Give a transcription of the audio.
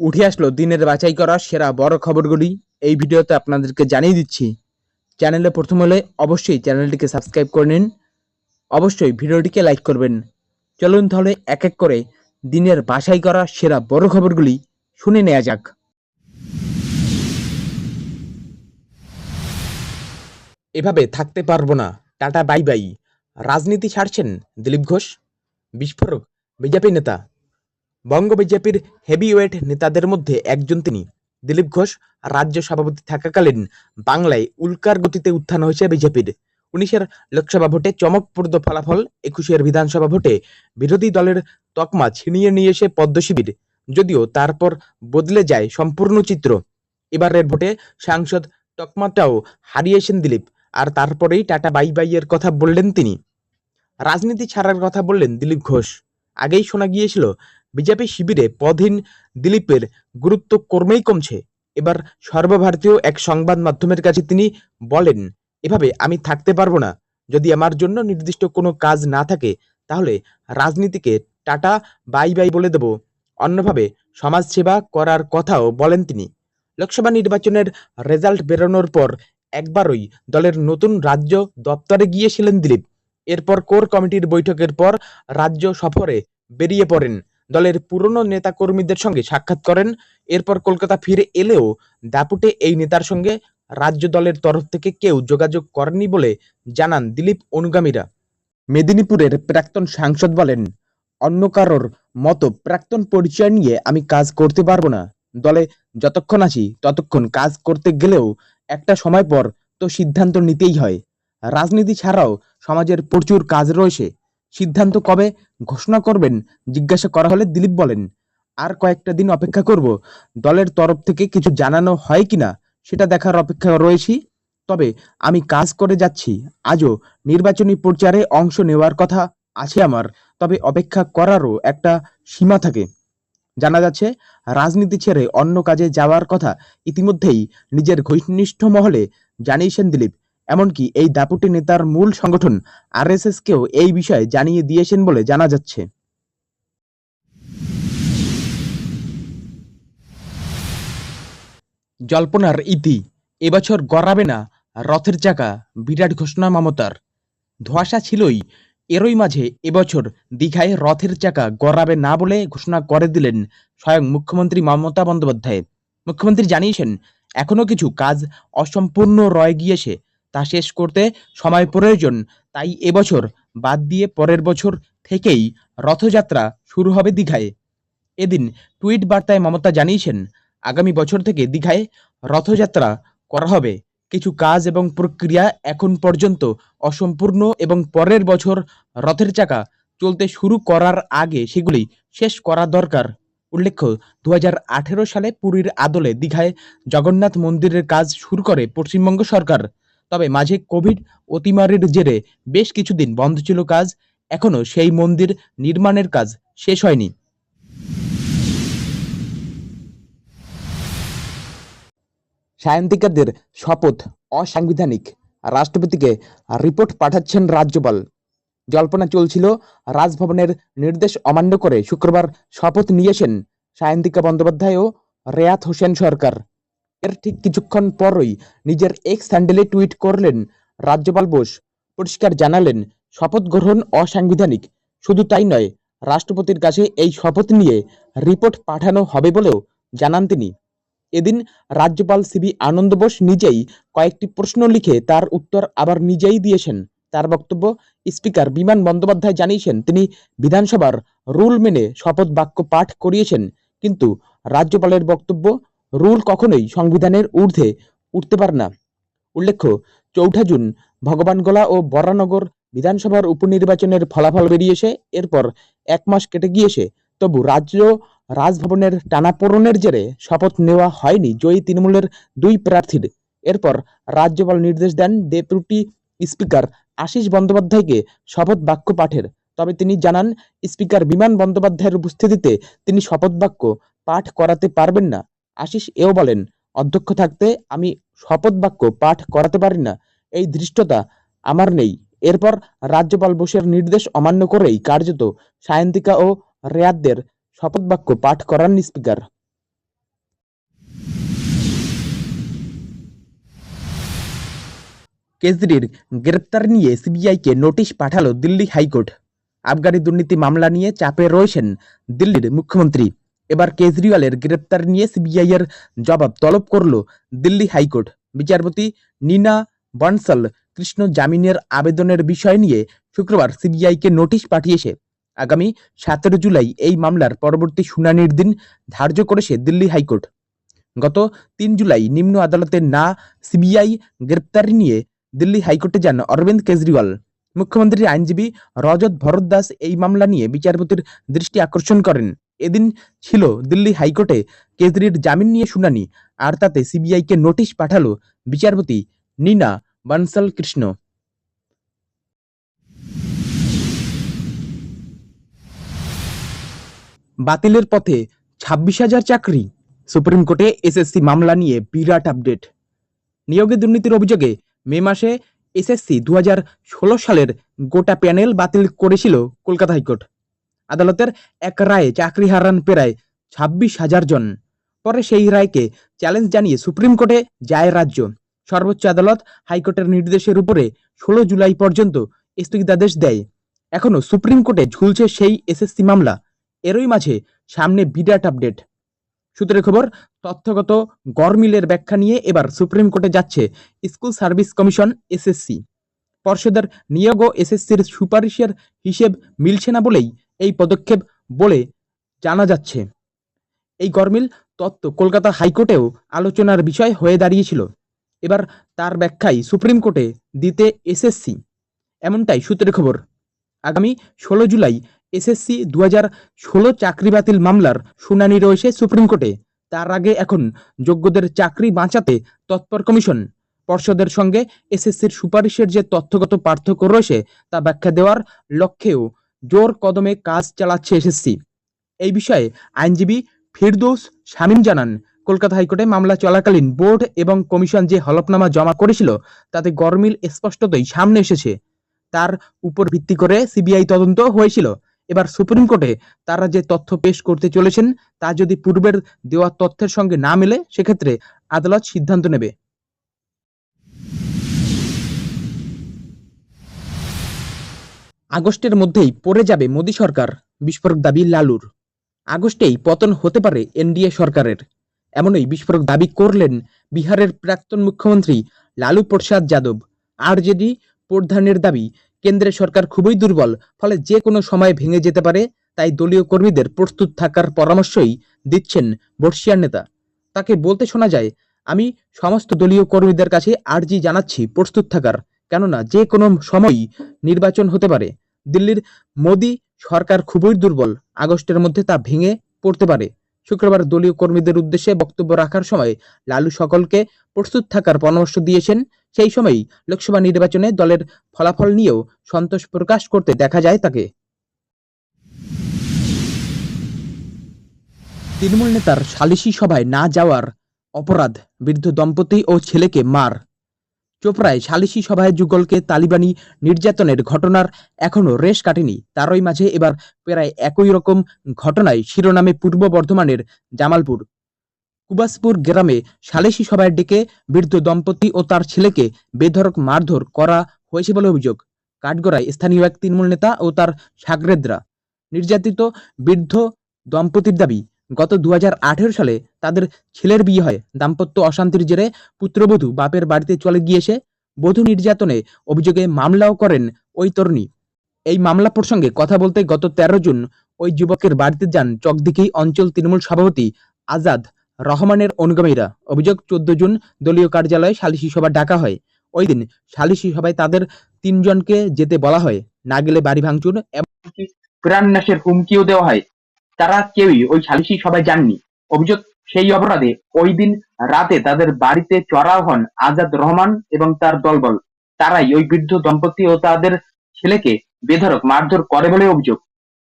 উঠে আসলো দিনের বাছাই করা সেরা বড় খবরগুলি। এই ভিডিওতে আপনাদেরকে জানিয়ে দিচ্ছি, চ্যানেলে প্রথম হলে অবশ্যই চ্যানেলটিকে সাবস্ক্রাইব করে নিন। অবশ্যই ভিডিওটিকে লাইক করবেন। চলুন তাহলে এক এক করে দিনের বাছাই করা সেরা বড় খবরগুলি শুনে নেওয়া যাক। এভাবে থাকতে পারব না। Tata, bye bye. রাজনীতি ছাড়ছেন দিলীপ ঘোষ, বিস্ফোরক, বিজেপি নেতা বঙ্গ বিজেপির হেভিওয়েট নেতাদের মধ্যে একজন তিনি। দিলীপ ঘোষ রাজ্য সভাপতি থাকাকালীন বাংলায় উল্কার গতিতে উত্থান হয়েছে বিজেপির। উনিশের লোকসভা ভোটে চমকপ্রদ ফলাফল, একুশের বিধানসভা ভোটে বিরোধী দলের তকমা ছিনিয়ে নিয়ে এসে পদ্ম শিবির, যদিও তারপর বদলে যায় সম্পূর্ণ চিত্র। এবারের ভোটে সাংসদ তকমাটাও হারিয়েছেন দিলীপ, আর তারপরেই টাটা বাই বাইয়ের কথা বললেন তিনি। রাজনীতি ছাড়ার কথা বললেন দিলীপ ঘোষ। আগেই শোনা গিয়েছিল বিজেপি শিবিরে পদহীন দিলীপের গুরুত্ব কর্মেই কমছে। এবার সর্বভারতীয় এক সংবাদ মাধ্যমের কাছে তিনি বলেন, এভাবে আমি থাকতে পারব না। যদি আমার জন্য নির্দিষ্ট কোনো কাজ না থাকে, তাহলে রাজনীতিকে টাটা, বাই বাই বলে দেব। অন্যভাবে সমাজসেবা করার কথাও বলেন তিনি। লোকসভা নির্বাচনের রেজাল্ট বেরোনোর পর একবারই দলের নতুন রাজ্য দপ্তরে গিয়েছিলেন দিলীপ। এরপর কোর কমিটির বৈঠকের পর রাজ্য সফরে বেরিয়ে পড়েন। দলের পুরনো নেতাকর্মীদের সঙ্গে সাক্ষাৎ করেন। এরপর কলকাতা ফিরে এলেও দাপুটে এই নেতার সঙ্গে রাজ্য দলের তরফ থেকে কেউ যোগাযোগ করেনি বলে জানান দিলীপ অনুগামীরা। মেদিনীপুরের প্রাক্তন সাংসদ বলেন, অন্য কারোর মতো প্রাক্তন পরিচয় নিয়ে আমি কাজ করতে পারব না। দলে যতক্ষণ আছি ততক্ষণ কাজ করতে গেলেও একটা সময় পর তো সিদ্ধান্ত নিতেই হয়। রাজনীতি ছাড়াও সমাজের প্রচুর কাজ রয়েছে। সিদ্ধান্ত কবে ঘোষণা করবেন? জিজ্ঞাসা করা হলে দিলীপ বলেন, আর কয়েকটা দিন অপেক্ষা করব। দলের তরফ থেকে কিছু জানানো হয় কিনা সেটা দেখার অপেক্ষা রয়েছি। তবে আমি কাজ করে যাচ্ছি। আজও নির্বাচনী প্রচারে অংশ নেওয়ার কথা আছে আমার। তবে অপেক্ষা করারও একটা সীমা থাকে। জানা যাচ্ছে, রাজনীতি ছেড়ে অন্য কাজে যাওয়ার কথা ইতিমধ্যেই নিজের ঘনিষ্ঠ মহলে জানিয়েছেন দিলীপ। এমনকি এই দাপুটে নেতার মূল সংগঠন আরএসএস কেও এই বিষয়ে জানিয়ে দিয়েছেন বলে জানা যাচ্ছে। জল্পনার ইতি, এবছর গড়াবে না, রথের চাকা, বিরাট ঘোষণা মমতার। ধোঁয়াশা ছিলই, এরই মাঝে এবছর দীঘায় রথের চাকা গড়াবে না বলে ঘোষণা করে দিলেন স্বয়ং মুখ্যমন্ত্রী মমতা বন্দ্যোপাধ্যায়। মুখ্যমন্ত্রী জানিয়েছেন, এখনও কিছু কাজ অসম্পূর্ণ রয়ে গিয়েছে তা শেষ করতে সময় প্রয়োজন। তাই এবছর বাদ দিয়ে পরের বছর থেকেই রথযাত্রা শুরু হবে দীঘায়। এদিন টুইট বার্তায় মমতা জানিয়েছেন, আগামী বছর থেকে দীঘায় রথযাত্রা করা হবে। কিছু কাজ এবং প্রক্রিয়া এখন পর্যন্ত অসম্পূর্ণ এবং পরের বছর রথের চাকা চলতে শুরু করার আগে সেগুলি শেষ করা দরকার। উল্লেখ্য দু হাজার আঠেরো সালে পুরীর আদলে দীঘায় জগন্নাথ মন্দিরের কাজ শুরু করে পশ্চিমবঙ্গ সরকার। তবে মাঝে কোভিড অতিমারির জেরে বেশ কিছুদিন বন্ধ ছিল কাজ। এখনও সেই মন্দির নির্মাণের কাজ শেষ হয়নি। সায়ন্তিকাদের শপথ অসাংবিধানিক। রাষ্ট্রপতিকে রিপোর্ট পাঠাচ্ছেন রাজ্যপাল। জল্পনা চলছিল, রাজভবনের নির্দেশ অমান্য করে শুক্রবার শপথ নিয়েছেন সায়ন্তিকা বন্দ্যোপাধ্যায় ও রেয়াত হোসেন সরকার। এর ঠিক কিছুক্ষণ পরই নিজের এক্স হ্যান্ডেলে টুইট করলেন রাজ্যপাল বোস। পরিষ্কার জানালেন, শপথ গ্রহণ অসাংবিধানিক। শুধু তাই নয়, রাষ্ট্রপতির কাছে এই শপথ নিয়ে রিপোর্ট পাঠানো হবে বলেও জানান তিনি। এদিন রাজ্যপাল সিবি আনন্দ বোস নিজেই কয়েকটি প্রশ্ন লিখে তার উত্তর আবার নিজেই দিয়েছেন। তার বক্তব্য স্পিকার বিমান বন্দ্যোপাধ্যায় জানিয়েছেন, তিনি বিধানসভার রুল মেনে শপথ বাক্য পাঠ করিয়েছেন, কিন্তু রাজ্যপালের বক্তব্য রুল কখনোই সংবিধানের ঊর্ধ্বে উঠতে পারে না। উল্লেখ্য, চৌঠা জুন, ভগবানগোলা ও বরানগর বিধানসভার উপনির্বাচনের ফলাফল বেরিয়েছে এরপর এক মাস কেটে গিয়েছে, তবু রাজ্য রাজভবনের টানাপোড়নের জেরে শপথ নেওয়া হয়নি জয়ী তৃণমূলের দুই প্রার্থীর। এরপর রাজ্যপাল নির্দেশ দেন ডেপুটি স্পিকার আশিস বন্দ্যোপাধ্যায়কে শপথ বাক্য পাঠের। তবে তিনি জানান, স্পিকার বিমান বন্দ্যোপাধ্যায়ের উপস্থিতিতে তিনি শপথ বাক্য পাঠ করাতে পারবেন না। আশিস এও বলেন, অধ্যক্ষ থাকতে আমি শপথ বাক্য পাঠ করাতে পারি না। এই ধৃষ্টতা আমার নেই। এরপর রাজ্যপাল বোসের নির্দেশ অমান্য করেই কার্যত সায়ন্তিকা ও রেয়াদদের শপথ বাক্য পাঠ করান স্পিকার। কেজরির গ্রেপ্তার নিয়ে সিবিআইকে নোটিশ পাঠালো দিল্লি হাইকোর্ট। আবগারি দুর্নীতি মামলা নিয়ে চাপে রয়েছেন দিল্লির মুখ্যমন্ত্রী। এবার কেজরিওয়ালের গ্রেপ্তার নিয়ে সিবিআই এর জবাব তলব করল দিল্লি হাইকোর্ট। বিচারপতি নীনা বনসল কৃষ্ণ জামিনের আবেদনের বিষয় নিয়ে শুক্রবার সিবিআইকে নোটিশ পাঠিয়েছে। আগামী সতেরো জুলাই এই মামলার পরবর্তী শুনানির দিন ধার্য করেছে দিল্লি হাইকোর্ট। গত তিন জুলাই নিম্ন আদালতে না সিবিআই গ্রেপ্তারি নিয়ে দিল্লি হাইকোর্টে যান অরবিন্দ কেজরিওয়াল। মুখ্যমন্ত্রীর আইনজীবী রজত ভরদ্দাস এই মামলা নিয়ে বিচারপতির দৃষ্টি আকর্ষণ করেন। এদিন ছিল দিল্লি হাইকোর্টে কেজরির জামিন নিয়ে শুনানি, আর তাতে সিবিআইকে নোটিশ পাঠালো বিচারপতি নীনা বানসাল কৃষ্ণ বাতিলের পথে ছাব্বিশ হাজার চাকরি, সুপ্রিম কোর্টে এসএসসি মামলা নিয়ে বিরাট আপডেট। নিয়োগে দুর্নীতির অভিযোগে মে মাসে এসএসসি দু সালের গোটা প্যানেল বাতিল করেছিল কলকাতা হাইকোর্ট। আদালতের এক রায়ে চাকরি হারান প্রায় ছাব্বিশ হাজার জন। পরে সেই রায়কে চ্যালেঞ্জ জানিয়ে সুপ্রিম কোর্টে যায় রাজ্য। সর্বোচ্চ আদালত হাইকোর্টের নির্দেশের উপরে ষোলো জুলাই পর্যন্ত স্থগিতাদেশ দেয়। এখনও সুপ্রিম কোর্টে ঝুলছে সেই এসএসসি মামলা। এরই মাঝে সামনে বিরাট আপডেট। সূত্রের খবর, তথ্যগত গরমিলের ব্যাখ্যা নিয়ে এবার সুপ্রিম কোর্টে যাচ্ছে স্কুল সার্ভিস কমিশন এসএসসি। পর্ষদের নিয়োগ ও এসএসসির সুপারিশের হিসেব মিলছে না বলেই এই পদক্ষেপ বলে জানা যাচ্ছে। এই গরমিল তত্ত্ব কলকাতা হাইকোর্টেও আলোচনার বিষয় হয়ে দাঁড়িয়েছিল। এবার তার ব্যাখ্যাই সুপ্রিম কোর্টে দিতে এসএসসি। এমনটাই সূত্রের খবর। আগামী ষোলো জুলাই এসএসসি দু হাজার ষোলো চাকরি বাতিল মামলার শুনানি রয়েছে সুপ্রিম কোর্টে। তার আগে এখন যোগ্যদের চাকরি বাঁচাতে তৎপর কমিশন। পর্ষদের সঙ্গে এসএসসির সুপারিশের যে তথ্যগত পার্থক্য রয়েছে তা ব্যাখ্যা দেওয়ার লক্ষ্যেও জোর কদমে কাজ চালাচ্ছে এসএসসি। এই বিষয়ে আইনজীবী ফিরদৌস শামীম জানান, কলকাতা হাইকোর্টে মামলা চলাকালীন বোর্ড এবং কমিশন যে হলফনামা জমা করেছিল, তাতে গরমিল স্পষ্টতই সামনে এসেছে। তার উপর ভিত্তি করে সিবিআই তদন্ত হয়েছিল। এবার সুপ্রিম কোর্টে তারা যে তথ্য পেশ করতে চলেছেন, তা যদি পূর্বের দেওয়া তথ্যের সঙ্গে না মেলে, সেক্ষেত্রে আদালত সিদ্ধান্ত নেবে। আগস্টের মধ্যেই পড়ে যাবে মোদী সরকার, বিস্ফোরক দাবি লালুর। আগস্টেই পতন হতে পারে এনডিএ সরকারের। এমনই বিস্ফোরক দাবি করলেন বিহারের প্রাক্তন মুখ্যমন্ত্রী লালু প্রসাদ যাদব। আর আরজেডি প্রধানের দাবি কেন্দ্রের সরকার খুবই দুর্বল, ফলে যে কোনো সময় ভেঙে যেতে পারে, তাই দলীয় কর্মীদের প্রস্তুত থাকার পরামর্শই দিচ্ছেন বর্ষিয়ার নেতা। তাকে বলতে শোনা যায়, আমি সমস্ত দলীয় কর্মীদের কাছে আর্জি জানাচ্ছি প্রস্তুত থাকার, কেননা যে কোনো সময়ই নির্বাচন হতে পারে। দিল্লির মোদী সরকার খুবই দুর্বল। আগস্টের মধ্যে তা ভেঙে পড়তে পারে। শুক্রবার দলীয় কর্মীদের উদ্দেশ্যে বক্তব্য রাখার সময় লালু সকলকে প্রস্তুত থাকার পরামর্শ দিয়েছেন। সেই সময়ই লোকসভা নির্বাচনে দলের ফলাফল নিয়েও সন্তোষ প্রকাশ করতে দেখা যায় তাকে। তৃণমূল নেতার সালিশি সভায় না যাওয়ার অপরাধ বৃদ্ধ দম্পতি ও ছেলেকে মার। চোপড়ায় সালিশি সভায় যুগলকে তালিবানি নির্যাতনের ঘটনার এখনও রেশ কাটেনি। তারই মাঝে এবার প্রায় একই রকম ঘটনায় শিরোনামে পূর্ব বর্ধমানের জামালপুর, কুবাসপুর গ্রামে সালিশি সভায় ডেকে বৃদ্ধ দম্পতি ও তার ছেলেকে বেধড়ক মারধর করা হয়েছে বলে অভিযোগ। কাঠগড়ায় স্থানীয় এক তৃণমূল নেতা ও তার সাগরেদরা নির্যাতিত বৃদ্ধ দম্পতির দাবি গত দু হাজার আঠেরো সালে তাদের ছেলের বিয়ে হয়। দাম্পত্য অশান্তির জেরে পুত্রবধূ বাপের বাড়িতে চলে গিয়েছে। বধূ নির্যাতনে অভিযোগে মামলাও করেন ওই তরুণী। এই মামলা প্রসঙ্গে কথা বলতে গত তেরো জুন ওই যুবকের বাড়িতে যান চকদিঘি অঞ্চল তৃণমূল সভাপতি আজাদ রহমানের অনুগামীরা। অভিযোগ, চোদ্দ জুন দলীয় কার্যালয়ে সালিশি সভা ডাকা হয়। ওই দিন সালিশি সভায় তাদের তিনজনকে যেতে বলা হয়। না গেলে বাড়ি ভাঙচুর এমনকি প্রাণনাশের হুমকিও দেওয়া হয়। তারা কেউই ওই সালিসি সভায় যাননি। অভিযোগ সেই অপরাধে ওই দিন রাতে তাদের বাড়িতে চড়াও হন আজাদ রহমান এবং তার দলবল। তারাই ওই বৃদ্ধ দম্পতি ও তাদের ছেলেকে বেধড়ক মারধর করে বলে অভিযোগ।